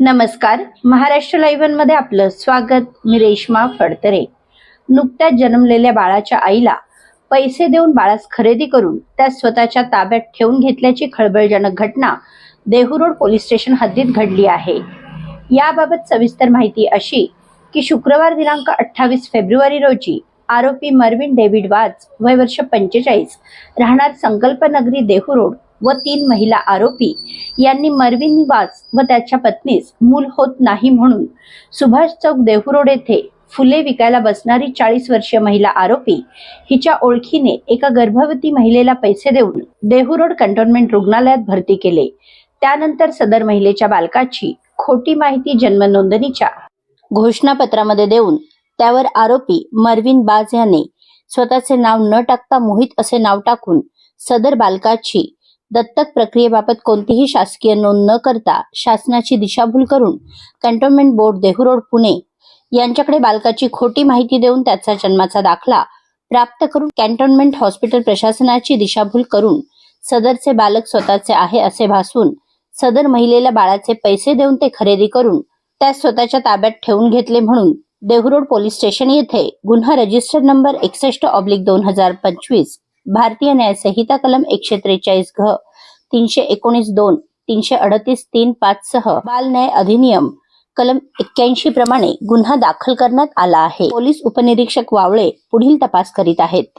नमस्कार. महाराष्ट्र लाईव्हमध्ये आपलं स्वागत. मी रेश्मा फडतरे. नुकत्याच जन्मलेल्या बाळाच्या आईला पैसे देऊन बाळास खरेदी करून त्या स्वतःच्या ताब्यात ठेवून घेतल्याची खळबळजनक घटना देहूरोड पोलीस स्टेशन हद्दीत घडली आहे. याबाबत सविस्तर माहिती अशी की शुक्रवार दिनांक अठ्ठावीस फेब्रुवारी रोजी आरोपी मर्विन डेव्हिड वाज वय वर्ष पंचेचाळीस राहणार संकल्पनगरी देहू रोड व तीन महिला आरोपी यांनी मर्विन निवास व त्याच्या पत्नीस मूल होत नाही म्हणून सुभाष चौक देहू रोड येथे फुले विकायला बसणारी चाळीस वर्षीय महिला आरोपी हिच्या ओळखीने एका गर्भवती महिलेला पैसे देऊन देहू रोड कंटोन्मेंट रुग्णालयात भरती केले. त्यानंतर सदर महिलेच्या बालकाची खोटी माहिती जन्म नोंदणीच्या घोषणापत्रामध्ये देऊन त्यावर आरोपी मर्विन बाज याने स्वतःचे नाव न टाकता मोहित असे नाव टाकून सदर बालकाची दत्तक प्रक्रियेबाबत कोणतीही शासकीय नोंद न करता शासनाची दिशाभूल करून कॅन्टोन्मेंट बोर्ड देहूरोड पुणे यांच्याकडे बालकाची खोटी माहिती देऊन त्याचा जन्माचा दाखला प्राप्त करून कॅन्टोन्मेंट हॉस्पिटल प्रशासनाची दिशाभूल करून सदरचे बालक स्वतःचे आहे असे भासून सदर महिलेला बाळाचे पैसे देऊन ते खरेदी करून त्यास स्वतःच्या ताब्यात ठेवून घेतले म्हणून देहरोड पोलीस स्टेशन येथे गुन्हा रजिस्टर नंबर एकसष्ट ऑब्लिक दोन हजार पंचवीस भारतीय न्यायसंहिता कलम एकशे त्रेचाळीस घ तीनशे एकोणीस दोन तीनशे अडतीस तीन पाच सह बाल न्याय अधिनियम कलम एक्क्याऐंशी प्रमाणे गुन्हा दाखल करण्यात आला आहे. पोलीस उपनिरीक्षक वावळे पुढील तपास करीत आहेत.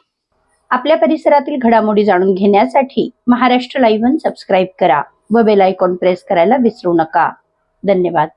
आपल्या परिसरातील घडामोडी जाणून घेण्यासाठी महाराष्ट्र लाईव्ह सबस्क्राईब करा व बेल आयकॉन प्रेस करायला विसरू नका. धन्यवाद.